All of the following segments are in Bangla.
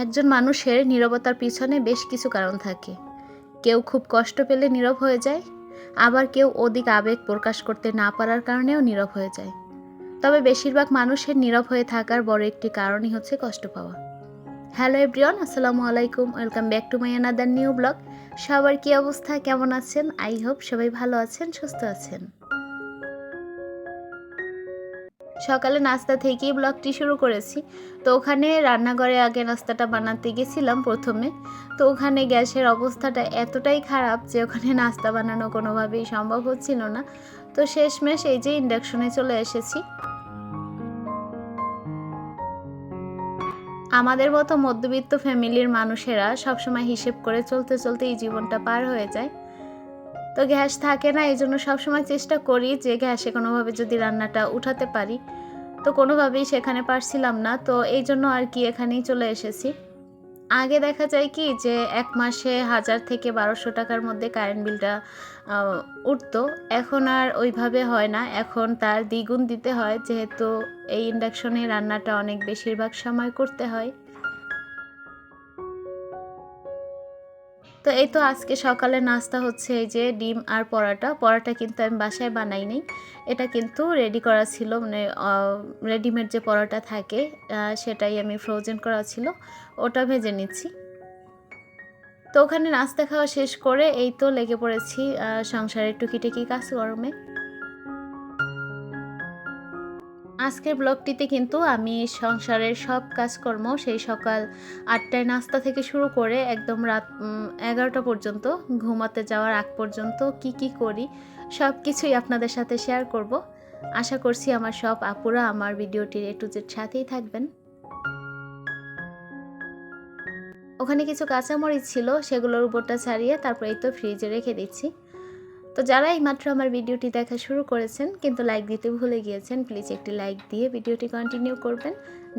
একজন মানুষের নীরবতার পিছনে বেশ কিছু কারণ থাকে। কেউ খুব কষ্ট পেলে নীরব হয়ে যায়, আবার কেউ অধিক আবেগ প্রকাশ করতে না পারার কারণেও নীরব হয়ে যায়। তবে বেশিরভাগ মানুষের নীরব হয়ে থাকার বড় একটি কারণই হচ্ছে কষ্ট পাওয়া। হ্যালো এভরিওয়ান, আসসালামু আলাইকুম, welcome back to my another new blog. সবার কি অবস্থা? কেমন আছেন? আই হোপ সবাই ভালো আছেন, সুস্থ আছেন। সকালে নাস্তা থেকেই ব্লগটি শুরু করেছি। তো ওখানে রান্নাঘরে আগে নাস্তাটা বানাতে গেছিলাম প্রথমে। তো ওখানে গ্যাসের অবস্থাটা এতটাই খারাপ যে ওখানে নাস্তা বানানো কোনোভাবেই সম্ভব হচ্ছিল না। তো শেষমেশ এই যে ইন্ডাকশনে চলে এসেছি। আমাদের মতো মধ্যবিত্ত ফ্যামিলির মানুষেরা সবসময় হিসেব করে চলতে চলতে এই জীবনটা পার হয়ে যায়। তো গ্যাস থাকে না, এই জন্য সবসময় চেষ্টা করি যে গ্যাসে কোনোভাবে যদি রান্নাটা উঠাতে পারি। তো কোনোভাবেই সেখানে পারছিলাম না, তো এই জন্য আর কি এখানেই চলে এসেছি। আগে দেখা যায় কি যে এক মাসে হাজার থেকে বারোশো টাকার মধ্যে কারেন্ট বিলটা উঠতো। এখন আর ওইভাবে হয় না, এখন তার দ্বিগুণ দিতে হয়, যেহেতু এই ইন্ডাকশনে রান্নাটা অনেক বেশিরভাগ সময় করতে হয়। তো এই তো আজকে সকালে নাস্তা হচ্ছে এই যে ডিম আর পরাটা। পরাটা কিন্তু আমি বাসায় বানাই নাই। এটা কিন্তু রেডি করা ছিল মানে রেডিমেড যে পরোটা থাকে সেটাই আমি ফ্রোজেন করা ছিল। ওটা ভেজে নিচ্ছি। তো ওখানে নাস্তা খাওয়া শেষ করে এই তো লেগে পড়েছি সংসারের টুকিটাকি কাজকর্মে আজকের ব্লগটিতে কিন্তু আমি সংসারের সব কাজকর্ম সেই সকাল আটটায় নাস্তা থেকে শুরু করে একদম রাত এগারোটা পর্যন্ত, ঘুমাতে যাওয়ার আগ পর্যন্ত কি কি করি সব কিছুই আপনাদের সাথে শেয়ার করব। আশা করছি আমার সব আপুরা আমার ভিডিওটির এ টু জেড সাথেই থাকবেন। ওখানে কিছু কাঁচামরিচ ছিল, সেগুলোর উপরটা ছাড়িয়ে তারপর এই তো ফ্রিজে রেখে দিচ্ছি। তো যারা এইমাত্র আমার ভিডিওটি দেখা শুরু করেছেন, কিন্তু লাইক দিতে ভুলে গিয়েছেন প্লিজ একটি লাইক দিয়ে ভিডিওটি কন্টিনিউ করবেন।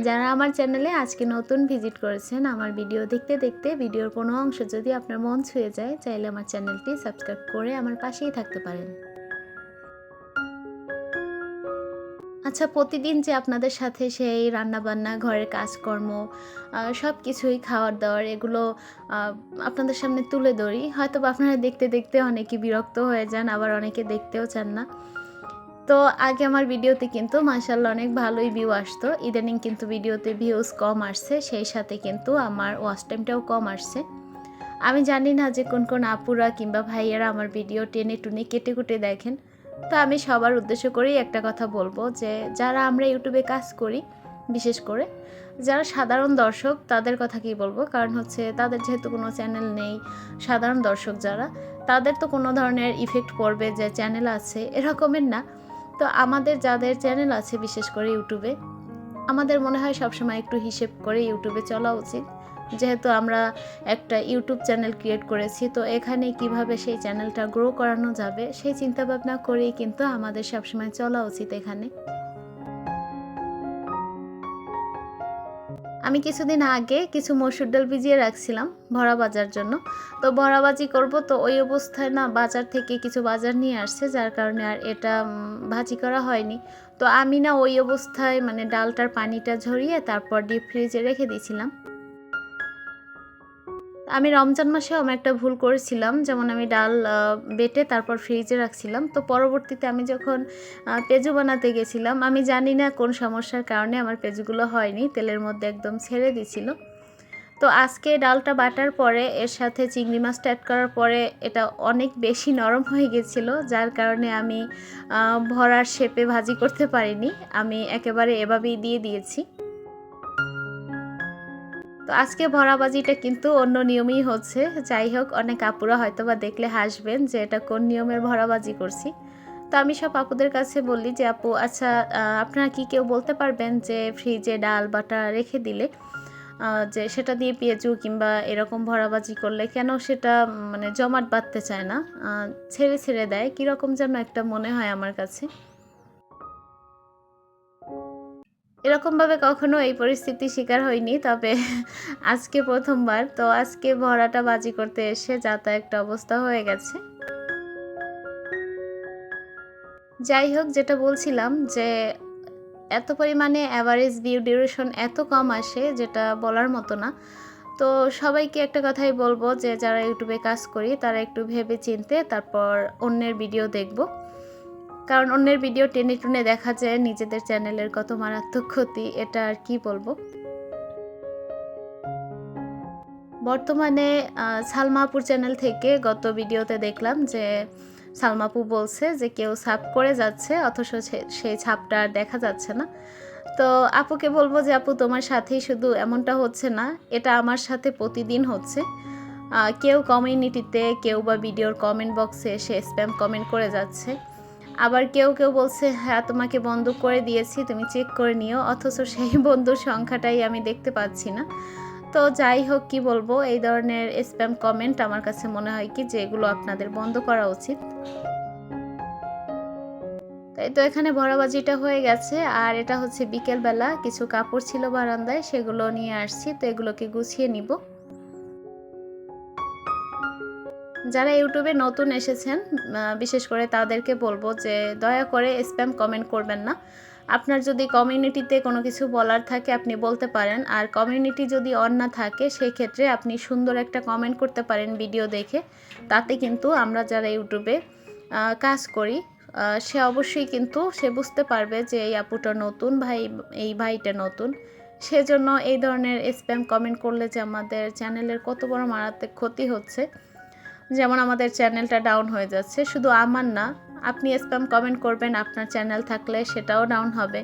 যারা আমার চ্যানেলে আজকে নতুন ভিজিট করেছেন, আমার ভিডিও দেখতে দেখতে ভিডিওর কোনো অংশ যদি আপনার মন ছুঁয়ে যায়, চাইলে আমার চ্যানেলটি সাবস্ক্রাইব করে আমার পাশেই থাকতে পারেন। আচ্ছা প্রতিদিন যে আপনাদের সাথে সেই রান্নাবান্না, ঘরের কাজকর্ম সব কিছুই খাওয়ার দাওয়ার এগুলো আপনাদের সামনে তুলে ধরি। হয়তো আপনারা দেখতে দেখতে অনেকে বিরক্ত হয়ে যান, আবার অনেকে দেখতেও চান না। তো আগে আমার ভিডিওতে কিন্তু মাসাল্লাহ অনেক ভালোই ভিউ আসতো। ইদানিং কিন্তু ভিডিওতে ভিউজ কম আসছে, সেই সাথে কিন্তু আমার ওয়াচ টাইমটাও কম আসছে। আমি জানি না যে কোন কোন আপুরা কিংবা ভাইয়েরা আমার ভিডিও টেনে টুনে কেটে কুটে দেখেন। তো আমি সবার উদ্দেশ্য করেই একটা কথা বলব যে যারা আমরা ইউটিউবে কাজ করি, বিশেষ করে, যারা সাধারণ দর্শক, তাদের কথা কি বলব। কারণ হচ্ছে তাদের যেহেতু কোনো চ্যানেল নেই, সাধারণ দর্শক যারা, তাদের তো কোনো ধরনের ইফেক্ট পড়বে যে চ্যানেল আছে এরকমের না। তো আমাদের যাদের চ্যানেল আছে, বিশেষ করে ইউটিউবে, আমাদের মনে হয় সবসময় একটু হিসেব করে ইউটিউবে চলা উচিত। যেহেতু আমরা একটা ইউটিউব চ্যানেল ক্রিয়েট করেছি, তো এখানে কীভাবে সেই চ্যানেলটা গ্রো করানো যাবে, সেই চিন্তা ভাবনা করেই কিন্তু আমাদের সবসময় চলা উচিত এখানে। আমি কিছুদিন আগে কিছু মসুর ডাল ভিজিয়ে রাখছিলাম ভরা বাজার জন্য। তো ভরা ভাজি করব, তো ওই অবস্থায় না বাজার থেকে কিছু বাজার নিয়ে আসছে, যার কারণে আর এটা ভাজি করা হয়নি। তো আমি না ওই অবস্থায় মানে ডালটার পানিটা ঝরিয়ে তারপর ডিপ ফ্রিজে রেখে দিয়েছিলাম। আমি রমজান মাসেও আমি একটা ভুল করেছিলাম। যেমন আমি ডাল বেটে তারপর ফ্রিজে রাখছিলাম। তো পরবর্তীতে আমি যখন পেঁজু বানাতে গেছিলাম, আমি জানি না কোন সমস্যার কারণে আমার পেঁজুগুলো হয়নি, তেলের মধ্যে একদম ছেড়ে দিছিল। তো আজকে ডালটা বাটার পরে, এর সাথে চিংড়ি মাছটা অ্যাড করার পরে এটা অনেক বেশি নরম হয়ে গেছিল, যার কারণে আমি ভরার শেপে ভাজি করতে পারিনি। আমি একেবারে এভাবেই দিয়ে দিয়েছি। তো আজকে ভরাবাজিটা কিন্তু অন্য নিয়মেই হচ্ছে। যাই হোক, অনেক আপুরা হয়তো বা দেখলে হাসবেন যে এটা কোন নিয়মের ভরাবাজি করছি। তো আমি সব আপুদের কাছে বললি যে, আপু আচ্ছা আপনারা কি কেউ বলতে পারবেন যে ফ্রিজে ডাল বাটা রেখে দিলে যে সেটা দিয়ে পেঁয়াজু কিংবা এরকম ভরাবাজি করলে কেন সেটা মানে জমাট বাঁধতে চায় না? ছেড়ে ছেড়ে দেয়। কীরকম যেন একটা মনে হয় আমার কাছে। এরকমভাবে কখনো এই পরিস্থিতির শিকার হয়নি, তবে আজকে প্রথমবার, তো আজকে ভরাটা বাজি করতে এসে যা তা একটা অবস্থা হয়ে গেছে। যাই হোক, যেটা বলছিলাম যে, এত পরিমাণে অ্যাভারেজ ভিউ ডিউরেশন এত কম আসে, যেটা বলার মতো না। তো সবাইকে একটা কথাই বলব যে, যারা ইউটিউবে কাজ করি, তারা একটু ভেবে চিনতে তারপর অন্যের ভিডিও দেখব। কারণ অন্যের ভিডিও টেনে টুনে দেখা যায়, নিজেদের চ্যানেলের কত মারাত্মক ক্ষতি, এটা আর কি বলব? বর্তমানে সালমাপুর চ্যানেল থেকে গত ভিডিওতে দেখলাম যে সালমাপু বলছে যে কেউ ছাপ করে যাচ্ছে, অথচ সেই ছাপটা আর দেখা যাচ্ছে না। তো আপুকে বলব যে, আপু, তোমার সাথেই শুধু এমনটা হচ্ছে না, এটা আমার সাথে প্রতিদিন হচ্ছে। কেউ কমিউনিটিতে কেউ বা ভিডিওর কমেন্ট বক্সে এসে স্প্যাম কমেন্ট করে যাচ্ছে। আবার কেউ কেউ বলছে হ্যাঁ তোমাকে বন্ধ করে দিয়েছি, তুমি চেক করে নিও। অথচ সেই বন্ধুর সংখ্যাটাই আমি দেখতে পাচ্ছি না। তো যাই হোক, কি বলব, এই ধরনের স্প্যাম কমেন্ট আমার কাছে মনে হয় কি যে এগুলো আপনাদের বন্ধ করা উচিত। তাই তো এখানে ভরাবাজিটা হয়ে গেছে। আর এটা হচ্ছে বিকেলবেলা, কিছু কাপড় ছিল বারান্দায়, সেগুলো নিয়ে আসছি। তো এগুলোকে গুছিয়ে নিব। যারা ইউটিউবে নতুন এসেছেন বিশেষ করে তাদেরকে বলব যে দয়া করে স্প্যাম কমেন্ট করবেন না। আপনার যদি কমিউনিটিতে কোনো কিছু বলার থাকে, আপনি বলতে পারেন। আর কমিউনিটি যদি অন না থাকে সেই ক্ষেত্রে আপনি সুন্দর একটা কমেন্ট করতে পারেন ভিডিও দেখে। তাতে কিন্তু আমরা যারা ইউটিউবে কাজ করি সে অবশ্যই কিন্তু সে বুঝতে পারবে যে এই আপুটা নতুন ভাই, এই ভাইটা নতুন। সেজন্য এই ধরনের স্প্যাম কমেন্ট করলে যে আমাদের চ্যানেলের কত বড় মারাত্মক ক্ষতি হচ্ছে। যেমন আমাদের চ্যানেলটা ডাউন হয়ে যাচ্ছে, শুধু আমার না, আপনি স্প্যাম কমেন্ট করবেন, আপনার চ্যানেল থাকলে সেটাও ডাউন হবে।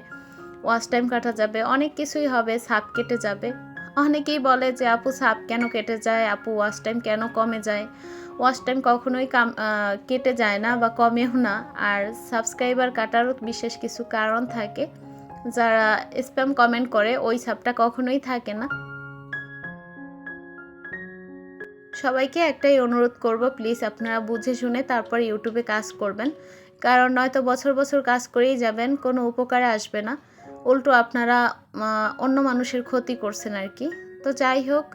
ওয়াচ টাইম কাটা যাবে, অনেক কিছুই হবে, সাপ কেটে যাবে। অনেকেই বলে যে, আপু, সাপ কেন কেটে যায়? আপু, ওয়াচ টাইম কেন কমে যায়? ওয়াচ টাইম কখনোই কাম কেটে যায় না বা কমেও না। আর সাবস্ক্রাইবার কাটারও বিশেষ কিছু কারণ থাকে, যারা স্প্যাম কমেন্ট করে, ওই সাপটা কখনোই থাকে না। সবাইকে একটাই অনুরোধ করব প্লিজ আপনারা বুঝে শুনে তারপর ইউটিউবে কাজ করবেন। কারণ নয়তো বছর বছর কাজ করেই যাবেন, কোনো উপকারে আসবে না। উল্টো আপনারা অন্য মানুষের ক্ষতি করছেন আর কি। তো যাই হোক,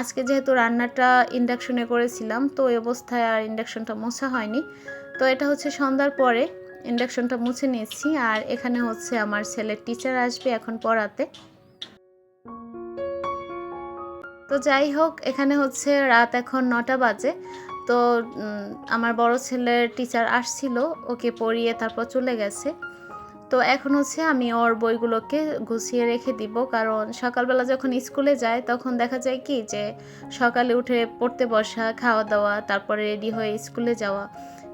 আজকে যেহেতু রান্নাটা ইন্ডাকশনে করেছিলাম, তো ওই অবস্থায় আর ইন্ডাকশনটা মোছা হয়নি। তো এটা হচ্ছে সন্ধ্যার পরে ইন্ডাকশনটা মুছে নিয়েছি। আর এখানে হচ্ছে আমার ছেলের টিচার আসবে এখন পড়াতে। তো যাই হোক, এখানে হচ্ছে রাত এখন নটা বাজে। তো আমার বড় ছেলের টিচার আসছিল, ওকে পড়িয়ে তারপর চলে গেছে। তো এখন হচ্ছে আমি ওর বইগুলোকে গুছিয়ে রেখে দিব, কারণ সকালবেলা যখন স্কুলে যায়, তখন দেখা যায় কি যে সকালে উঠে পড়তে বসা, খাওয়া দাওয়া, তারপরে রেডি হয়ে স্কুলে যাওয়া,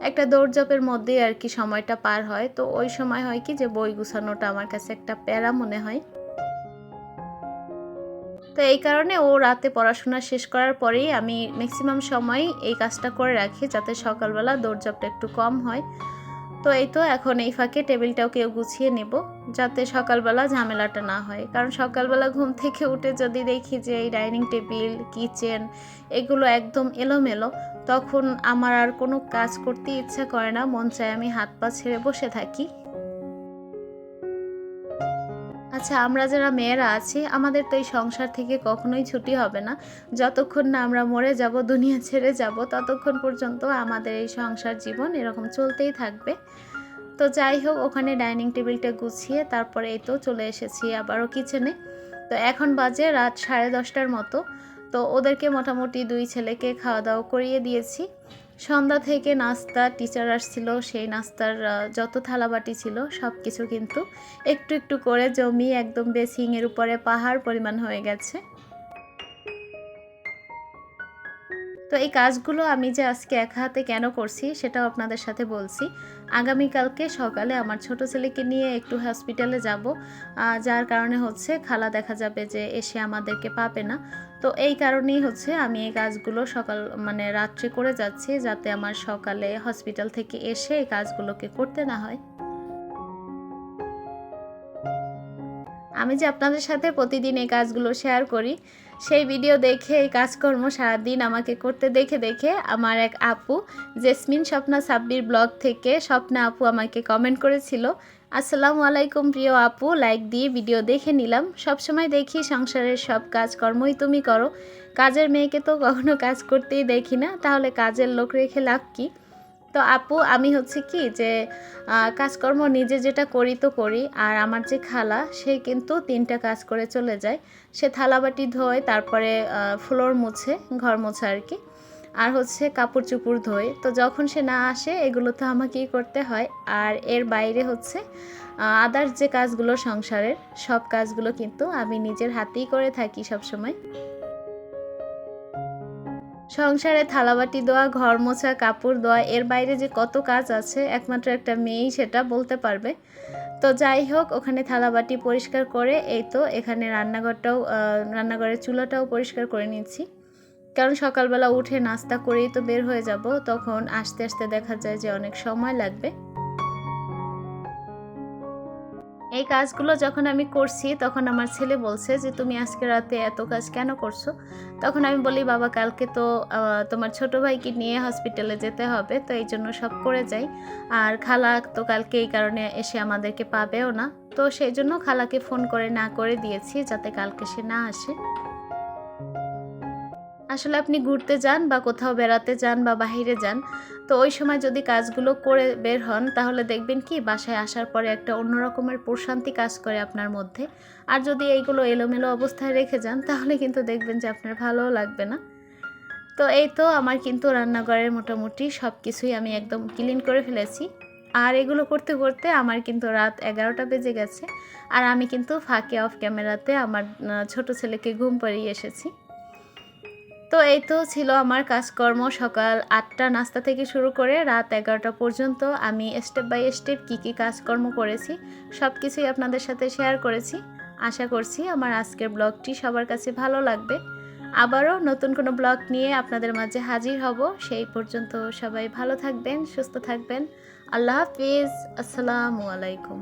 একটা দৌড়ঝাঁপের মধ্যেই আর কি সময়টা পার হয়। তো ওই সময় হয় কি যে বই গুছানোটা আমার কাছে একটা প্যারা মনে হয়। তো এই কারণে ও রাতে পড়াশোনা শেষ করার পরেই আমি ম্যাক্সিমাম সময় এই কাজটা করে রাখি যাতে সকালবেলা দৌড়ঝাপটা একটু কম হয়। তো এই তো এখন এই ফাঁকে টেবিলটাও কেউ গুছিয়ে নেব যাতে সকালবেলা ঝামেলাটা না হয়। কারণ সকালবেলা ঘুম থেকে উঠে যদি দেখি যে এই ডাইনিং টেবিল, কিচেন এগুলো একদম এলোমেলো, তখন আমার আর কোনো কাজ করতে ইচ্ছা করে না। মন চায় আমি হাত পা ছেড়ে বসে থাকি। আচ্ছা আমরা যারা মেয়েরা আছি, আমাদের তো এই সংসার থেকে কখনোই ছুটি হবে না। যতক্ষণ না আমরা মরে যাব, দুনিয়া ছেড়ে যাব, ততক্ষণ পর্যন্ত আমাদের এই সংসার জীবন এরকম চলতেই থাকবে। তো যাই হোক, ওখানে ডাইনিং টেবিলটা গুছিয়ে তারপরে এই তো চলে এসেছি আবারও কিচেনে। তো এখন বাজে রাত সাড়ে দশটার মতো। তো ওদেরকে মোটামুটি দুই ছেলেকে খাওয়া দাওয়া করিয়ে দিয়েছি। সন্ধ্যা থেকে নাস্তা টিচার আসছিল, সেই নাস্তার যত থালাবাটি ছিল সব কিছু কিন্তু একটু একটু করে জমি একদম বেসিং এর উপরে পাহাড় পরিমাণ হয়ে গেছে। তো এই কাজগুলো আমি যে আজকে এক হাতে কেন করছি সেটাও আপনাদের সাথে বলছি। আগামীকালকে সকালে আমার ছোট ছেলেকে নিয়ে একটু হসপিটালে যাব। যার কারণে হচ্ছে খালা দেখা যাবে যে এসে আমাদেরকে পাবে না। তো এই কারণেই হচ্ছে আমি এই কাজগুলো সকাল মানে রাত্রে করে যাচ্ছি যাতে আমার সকালে হসপিটাল থেকে এসে এই কাজগুলোকে করতে না হয়। আমি যে আপনাদের সাথে প্রতিদিন এই কাজগুলো শেয়ার করি সেই ভিডিও দেখে, এই কাজকর্ম সারাদিন আমাকে করতে দেখে দেখে আমার এক আপু, জেসমিন স্বপ্না সাব্বির ব্লগ থেকে স্বপ্না আপু আমাকে কমেন্ট করেছিল, আসসালামু আলাইকুম প্রিয় আপু। লাইক দিয়ে ভিডিও দেখে নিলাম। সবসময় দেখি সংসারের সব কাজকর্মই তুমি করো। কাজের মেয়েকে তো কখনো কাজ করতেই দেখি না। তাহলে কাজের লোক রেখে লাভ কি? তো আপু, আমি হচ্ছে কি যে কাজকর্ম নিজে যেটা করি তো করি, আর আমার যে খালা, সে কিন্তু তিনটা কাজ করে চলে যায়। সে থালাবাটি ধোয়, তারপরে ফ্লোর মুছে, ঘর মোছা আর কি। আর হচ্ছে কাপড় চুপড় ধোয়। তো যখন সে না আসে, এগুলো তো আমাকেই করতে হয়। আর এর বাইরে হচ্ছে আদার্স যে কাজগুলো সংসারের, সব কাজগুলো কিন্তু আমি নিজের হাতেই করে থাকি সবসময়। সংসারে থালাবাটি দেওয়া ঘর মোছা, কাপড় দেওয়া এর বাইরে যে কত কাজ আছে, একমাত্র একটা মেয়েই সেটা বলতে পারবে। তো যাই হোক, ওখানে থালাবাটি পরিষ্কার করে, এই তো এখানে রান্নাঘরটাও রান্নাঘরের চুলাটাও পরিষ্কার করে নিচ্ছি। কারণ সকালবেলা উঠে নাস্তা করেই তো বের হয়ে যাব, তখন আস্তে আস্তে দেখা যায় যে অনেক সময় লাগবে। এই কাজগুলো যখন আমি করছি, তখন আমার ছেলে বলছে যে, তুমি আজকে রাতে এত কাজ কেন করছ? তখন আমি বলি, বাবা, কালকে তো তোমার ছোট ভাইকে নিয়ে হসপিটালে যেতে হবে, তো এই জন্য সব করে যাই। আর খালা তো কালকে এই কারণে এসে আমাদেরকে পাবেও না। তো সেই জন্য খালাকে ফোন করে না করে দিয়েছি, যাতে কালকে সে না আসে। আসলে আপনি ঘুরতে যান বা কোথাও বেড়াতে যান বা বাইরে যান, তো ওই সময় যদি কাজগুলো করে বের হন, তাহলে দেখবেন কি বাসায় আসার পরে একটা অন্য রকমের প্রশান্তি কাজ করে আপনার মধ্যে। আর যদি এইগুলো এলোমেলো অবস্থায় রেখে যান, তাহলে কিন্তু দেখবেন যে আপনার ভালোও লাগবে না। তো এই তো আমার কিন্তু রান্নাঘরের মোটামুটি সব কিছুই আমি একদম ক্লিন করে ফেলেছি। আর এগুলো করতে করতে আমার কিন্তু রাত এগারোটা বেজে গেছে। আর আমি কিন্তু ফাঁকে অফ ক্যামেরাতে আমার ছোট ছেলেকে ঘুম পাড়িয়ে এসেছি। তো এই তো ছিল আমার কাজকর্ম। সকাল আটটা নাস্তা থেকে শুরু করে রাত এগারোটা পর্যন্ত আমি স্টেপ বাই স্টেপ কী কী কাজকর্ম করেছি সব কিছুই আপনাদের সাথে শেয়ার করেছি। আশা করছি আমার আজকের ব্লগটি সবার কাছে ভালো লাগবে। আবারও নতুন কোনো ব্লগ নিয়ে আপনাদের মাঝে হাজির হব। সেই পর্যন্ত সবাই ভালো থাকবেন, সুস্থ থাকবেন। আল্লাহ হাফিজ। আসসালামু আলাইকুম।